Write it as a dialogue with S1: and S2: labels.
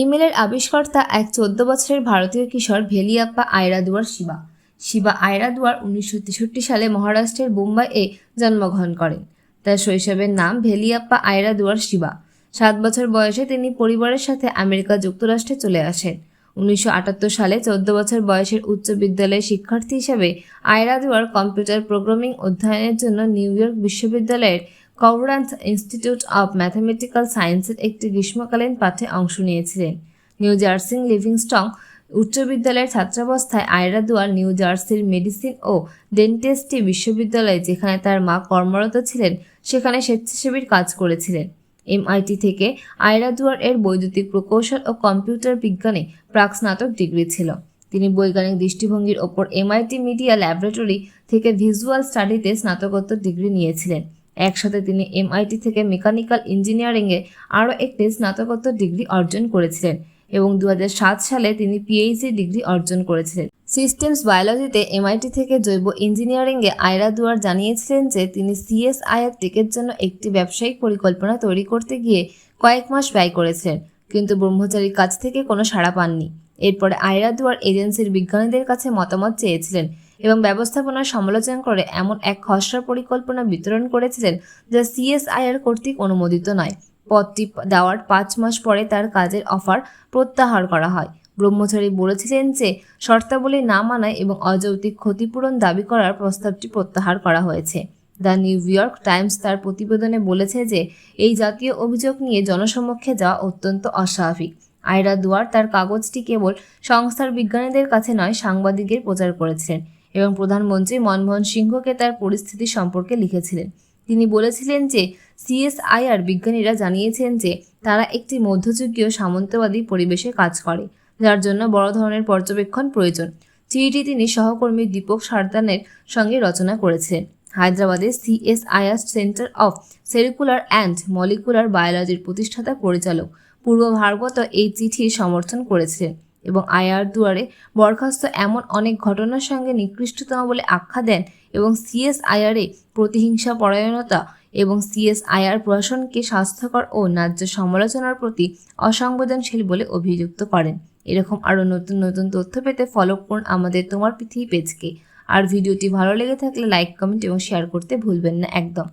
S1: ইমেলের আবিষ্কর্তা এক চোদ্দ বছরের ভারতীয় কিশোর ভেলিয়াপ্পা আয়রাদুয়ার শিবা। শিবা আয়রাদুয়ার উনিশশো তেষট্টি সালে মহারাষ্ট্রের মুম্বাইয়ে জন্মগ্রহণ করেন। তার শৈশবের নাম ভেলিয়াপ্পা আয়রাদুয়ার শিবা। সাত বছর বয়সে তিনি পরিবারের সাথে আমেরিকা যুক্তরাষ্ট্রে চলে আসেন। উনিশশো আটাত্তর সালে চোদ্দ বছর বয়সের উচ্চ বিদ্যালয়ের শিক্ষার্থী হিসেবে আয়রাদুয়ার কম্পিউটার প্রোগ্রামিং অধ্যয়নের জন্য নিউ ইয়র্ক বিশ্ববিদ্যালয়ের কভরান্স ইনস্টিটিউট অব ম্যাথামেটিক্যাল সায়েন্সের একটি গ্রীষ্মকালীন পাঠে অংশ নিয়েছিলেন। নিউ জার্সিং লিভিংস্টং উচ্চ বিদ্যালয়ের ছাত্রাবস্থায় আয়রা দুয়ার নিউ জার্সির মেডিসিন ও ডেন্টিস্ট্রি বিশ্ববিদ্যালয়ে যেখানে তার মা কর্মরত ছিলেন, সেখানে স্বেচ্ছাসেবীর কাজ করেছিলেন। এমআইটি থেকে আয়রা দুয়ার এর বৈদ্যুতিক প্রকৌশল ও কম্পিউটার বিজ্ঞানে প্রাক স্নাতক ডিগ্রি ছিল। তিনি বৈজ্ঞানিক দৃষ্টিভঙ্গির ওপর এমআইটি মিডিয়া ল্যাবরেটরি থেকে ভিজুয়াল স্টাডিতে স্নাতকোত্তর ডিগ্রি নিয়েছিলেন। একসাথে তিনি এমআইটি থেকে মেকানিক্যাল ইঞ্জিনিয়ারিংয়ে আরও একটি স্নাতকোত্তর ডিগ্রি অর্জন করেছিলেন এবং দু হাজার সাত সালে তিনি পিএইচডি ডিগ্রি অর্জন করেছিলেন। সিস্টেমস বায়োলজিতে এমআইটি থেকে জৈব ইঞ্জিনিয়ারিংয়ে আয়রা দুয়ার জানিয়েছিলেন যে, তিনি সিএসআইআর টেকের জন্য একটি ব্যবসায়িক পরিকল্পনা তৈরি করতে গিয়ে কয়েক মাস ব্যয় করেছিলেন কিন্তু ব্রহ্মচারীর কাছ থেকে কোনো সাড়া পাননি। এরপরে আয়রা দুয়ার এজেন্সির বিজ্ঞানীদের কাছে মতামত চেয়েছিলেন এবং ব্যবস্থাপনার সমালোচনা করে এমন এক খসড়া পরিকল্পনা বিতরণ করেছিলেন যা সিএসআইআর কর্তৃক অনুমোদিত নয়। পদটি দেওয়ার পাঁচ মাস পরে তার কাজের অফার প্রত্যাহার করা হয়। ব্রহ্মচারী বলেছিলেন যে, শর্তাবলী না মানায় এবং অযৌক্তিক ক্ষতিপূরণ দাবি করার প্রস্তাবটি প্রত্যাহার করা হয়েছে। দ্য নিউ ইয়র্ক টাইমস তার প্রতিবেদনে বলেছে যে, এই জাতীয় অভিযোগ নিয়ে জনসমক্ষে যাওয়া অত্যন্ত অস্বাভাবিক। আয়রা দুয়ার তার কাগজটি কেবল সংস্থার বিজ্ঞানীদের কাছে নয়, সাংবাদিকের প্রচার করেছিলেন। এবং প্রধানমন্ত্রী মনমোহন সিংহকে তার পরিস্থিতি সম্পর্কে লিখেছিলেন। তিনি বলেছিলেন যে, সিএসআইআর বিজ্ঞানীরা জানিয়েছেন যে, তারা একটি মধ্যযুগীয় সামন্তবাদী পরিবেশে কাজ করে, যার জন্য বড় ধরনের পর্যবেক্ষণ প্রয়োজন। চিঠিটি তিনি সহকর্মী দীপক সারদানের সঙ্গে রচনা করেছিলেন। হায়দ্রাবাদের CSIR centre of cellular and molecular বায়োলজির প্রতিষ্ঠাতা পরিচালক পূর্ব ভারবত এই চিঠির সমর্থন করেছিলেন। এবং আয়ার দুয়ারে বরখাস্ত এমন অনেক ঘটনার সঙ্গে নিকৃষ্টতম বলে আখ্যা দেন এবং সিএসআইআরে প্রতিহিংসা, পরায়ণতা এবং সিএসআইআর প্রশাসনকে স্বাস্থ্যকর ও ন্যায্য সমালোচনার প্রতি অসংবেদনশীল বলে অভিযুক্ত করেন। এরকম আরও নতুন নতুন তথ্য পেতে ফলো করুন আমাদের তোমার পৃথিবী পেজকে আর ভিডিওটি ভালো লেগে থাকলে লাইক কমেন্ট এবং শেয়ার করতে ভুলবেন না, একদম।